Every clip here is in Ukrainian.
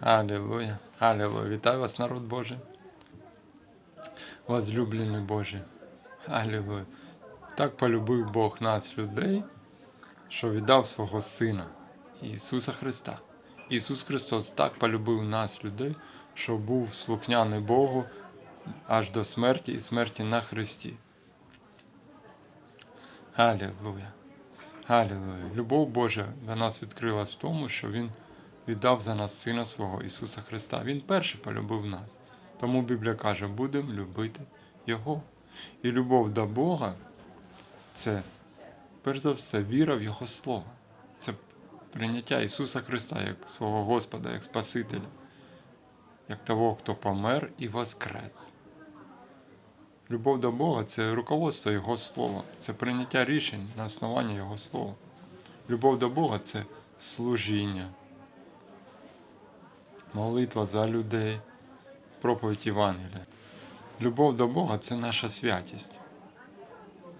Аллилуйя, Аллилуйя. Вітаю вас, народ Божий. Возлюблений Божий. Аллилуйя. Так полюбив Бог нас, людей, що віддав свого Сина Ісуса Христа. Ісус Христос так полюбив нас, людей, що був слухняний Богу аж до смерті і смерті на Христі. Аллилуйя. Аллилуйя. Любов Божа до нас відкрилась в тому, що Він віддав за нас Сина свого Ісуса Христа. Він перший полюбив нас. Тому Біблія каже, будемо любити Його. І любов до Бога це, перш за все, віра в Його Слово. Це прийняття Ісуса Христа як свого Господа, як Спасителя, як того, хто помер і воскрес. Любов до Бога це руководство Його Слова, це прийняття рішень на основанні Його Слова. Любов до Бога це служіння, молитва за людей, проповідь Євангелія. Любов до Бога це наша святість.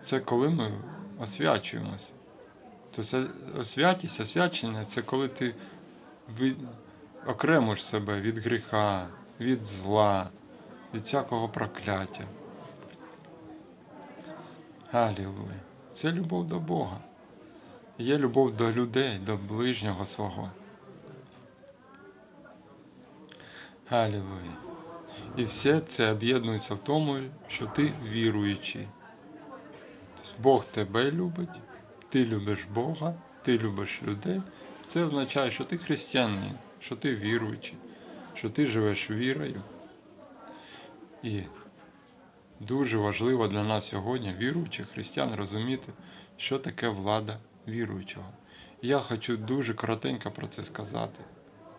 Це коли ми освячуємося. То святість, освячення це коли ти від... окремиш себе від гріха, від зла, від всякого прокляття. Алілуя. Це любов до Бога. Є любов до людей, до ближнього свого. Алілуя. І все це об'єднується в тому, що ти віруючий. Тобто Бог тебе любить, ти любиш Бога, ти любиш людей. Це означає, що ти християнин, що ти віруючий, що ти живеш вірою. І дуже важливо для нас сьогодні, віруючих християн, розуміти, що таке влада віруючого. Я хочу дуже коротенько про це сказати,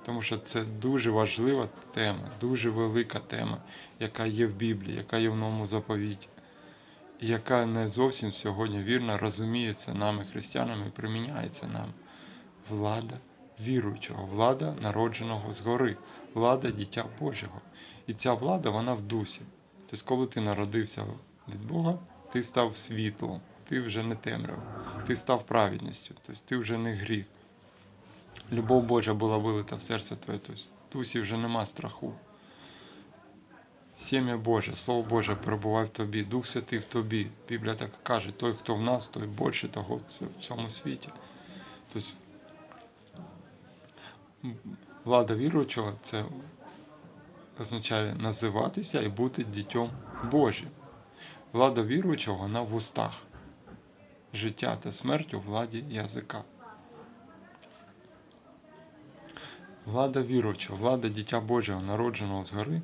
тому що це дуже важлива тема, дуже велика тема, яка є в Біблії, яка є в новому заповіті, яка не зовсім сьогодні вірно розуміється нами, християнами, і приміняється нам. Влада віруючого, влада народженого згори, влада дитя Божого. І ця влада, вона в дусі. Тобто, коли ти народився від Бога, ти став світлом, ти вже не темрява, ти став праведністю, тобто ти вже не гріх. Любов Божа була вилита в серце твоє, тобто в дусі вже нема страху. Сім'я Боже, Слово Боже перебуває в тобі, Дух Святий в тобі. Біблія так каже, той, хто в нас, той більше того в цьому світі. Тобто влада віруючого це означає називатися і бути дітьом Божим. Влада віруючого вона в устах. Життя та смерть у владі язика. Влада віруючого, влада дитя Божого, народженого згори,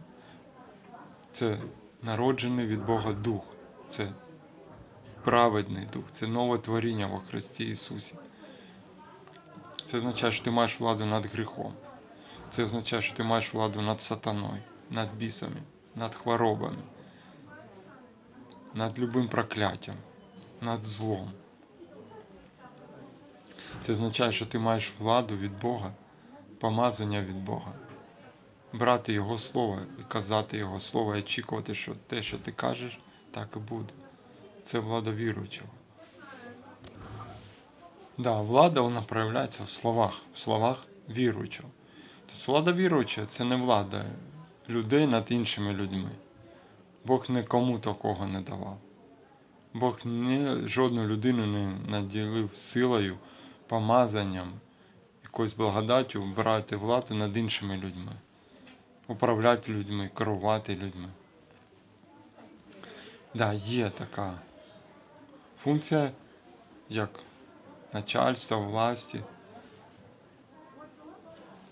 це народжений від Бога Дух, це праведний дух, це нове творіння во Христі Ісусі. Це означає, що ти маєш владу над гріхом. Це означає, що ти маєш владу над сатаною, над бісами, над хворобами, над любим прокляттям, над злом. Це означає, що ти маєш владу від Бога, помазання від Бога, брати Його Слово і казати Його Слово, і очікувати, що те, що ти кажеш, так і буде. Це влада віруючого. Да, влада вона проявляється в словах, в словах віруючого. Тобто влада віруюча це не влада людей над іншими людьми. Бог нікому такого не давав. Бог ні, жодну людину не наділив силою, помазанням, якоюсь благодаттю брати владу над іншими людьми, управляти людьми, керувати людьми. Да, є така функція, як начальство, власті.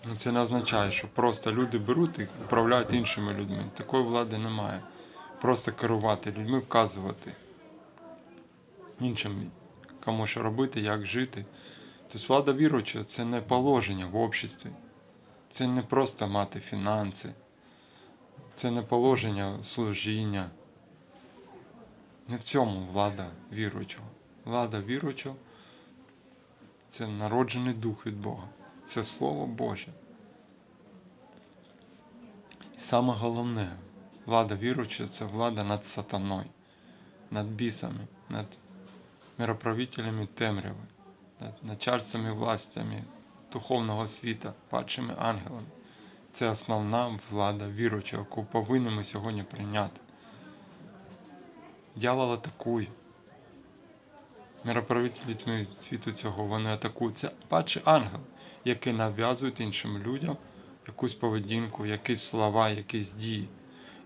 Ну, Це не означає, що просто люди беруть і управляють іншими людьми. Такої влади немає. Просто керувати людьми, вказувати іншим, кому що робити, як жити. Тобто влада віруюча це не положення в обществі. Це не просто мати фінанси, це не положення служіння. Не в цьому влада віруючого. Влада віруючого це народжений дух від Бога. Це Слово Боже. І саме головне, влада віруюча це влада над сатаною, над бісами, над мироправителями темряви, начальцями властями духовного світа, падшими ангелами. Це основна влада віруючого, яку повинні ми сьогодні прийняти. Дьявол атакує. Мироправителі світу цього вони атакують. Це падший ангел, який нав'язують іншим людям якусь поведінку, якісь слова, якісь дії.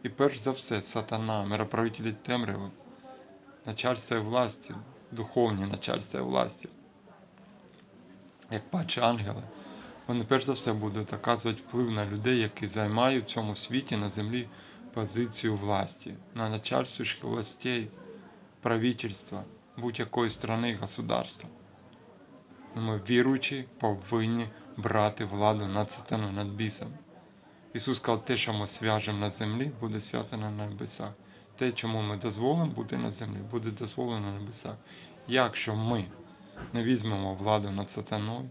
І перш за все, сатана, мироправителі темряви, начальство власті, духовні начальства і власті, як падші ангели, вони перш за все будуть оказувати вплив на людей, які займають в цьому світі на землі позицію власті, на начальствуючих властей, правительства будь-якої страни і государства. Ми віруючі повинні брати владу над сатаною, над бісом. Ісус сказав, те, що ми свяжемо на землі, буде связано на небесах. Те, чому ми дозволимо бути на землі, буде дозволено на небесах. Якщо ми не візьмемо владу над сатаною,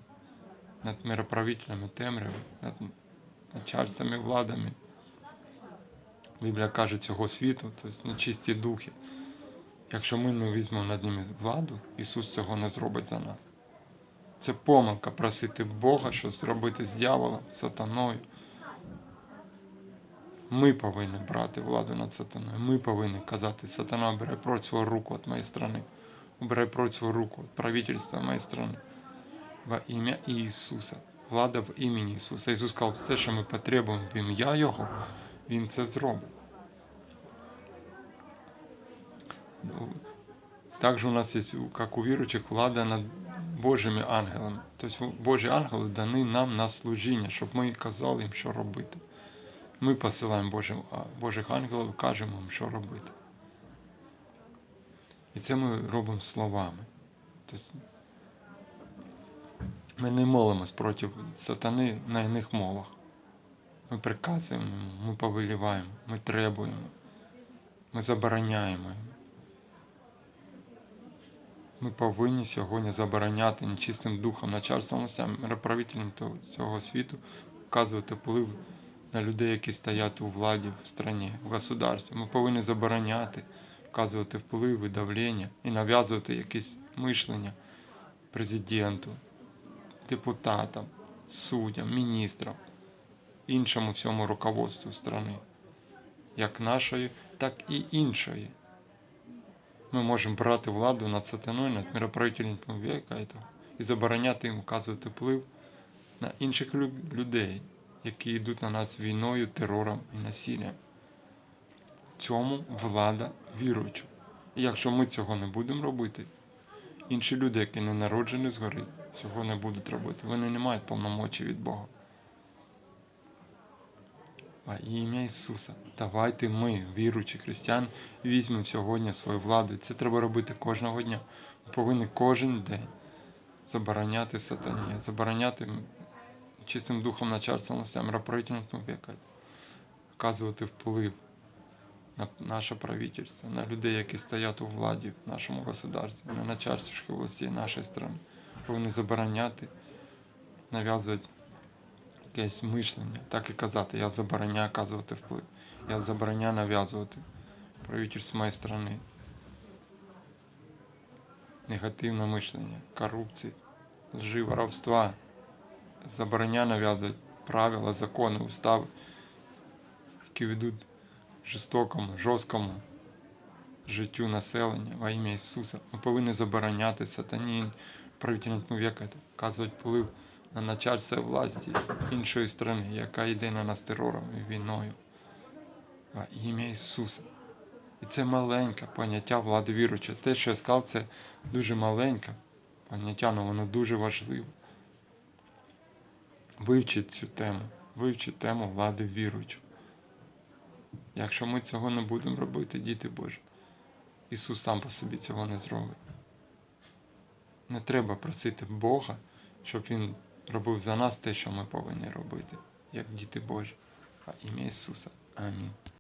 над мироправителями темряви, над начальствами владами, Біблія каже цього світу, тобто нечисті духи. Якщо ми не візьмемо над ними владу, Ісус цього не зробить за нас. Це помилка просити Бога, що зробити з дьяволом, сатаною. Ми повинні брати владу над сатаною. Ми повинні казати, сатана, бери прочь свою руку від моєї страни. Убирай прочь свою руку від правительства моєї страни. Во ім'я Ісуса. Влада в імені Ісуса. Ісус сказав, все, що ми потребуємо в ім'я Його, Він це зробить. Ну, Также у нас есть, как у верующих, влада над Божими ангелами. Тобто Божі ангели дані нам на служіння, щоб ми казали їм, що робити. Ми посилаємо Божих ангелів і кажемо їм, що робити. І це ми робимо словами. Тобто ми не молимось проти сатани на іних мовах. Ми приказуємо, ми повеліваємо, ми требуємо, ми забороняємо. Ми повинні сьогодні забороняти нечистим духом, начальством властям, мироправителям цього світу, вказувати вплив на людей, які стоять у владі в страні, в государстві. Ми повинні забороняти, вказувати вплив і давлення і нав'язувати якесь мишлення президенту, депутатам, суддям, міністрам, іншому всьому руководству страни, як нашої, так і іншої ми можемо брати владу над сатаною, над мироправителем века этого, і забороняти їм вказувати вплив на інших людей, які йдуть на нас війною, терором і насиллям. Цьому влада віруюча. І якщо ми цього не будемо робити, інші люди, які не народжені згори, цього не будуть робити. Вони не мають повномочі від Бога. Во ім'я Ісуса, давайте ми, віруючі християни, візьмемо сьогодні свою владу. Це треба робити кожного дня. Ми повинні кожен день забороняти сатані, забороняти чистим духом начальством властям, мироправителям века, вказувати вплив на наше правительство, на людей, які стоять у владі в нашому государстві, на начальствуючих властей нашої країни. Повинні забороняти, нав'язувати якесь мишлення, так і казати, я забороняю оказувати вплив. Я забороняю нав'язувати правительство моєї країни. Негативне мишлення, корупції, лжи, воровства. Забороняю нав'язувати правила, закони, устави, які ведуть жорстокому, жорсткому життю населення во ім'я Ісуса. Ми повинні забороняти сатані, правителям века, вказувати вплив на начальство власті іншої країни, яка йде на нас терором і війною. Во ім'я Ісуса. І це маленьке поняття влади віруюча. Те, що я сказав, це дуже маленьке поняття, але воно дуже важливе. Вивчіть цю тему, вивчіть тему влади віруючого. Якщо ми цього не будемо робити, діти Божі, Ісус сам по собі цього не зробить. Не треба просити Бога, щоб Він робив за нас те, що ми повинні робити, як діти Божі. А ім'я Ісуса. Амінь.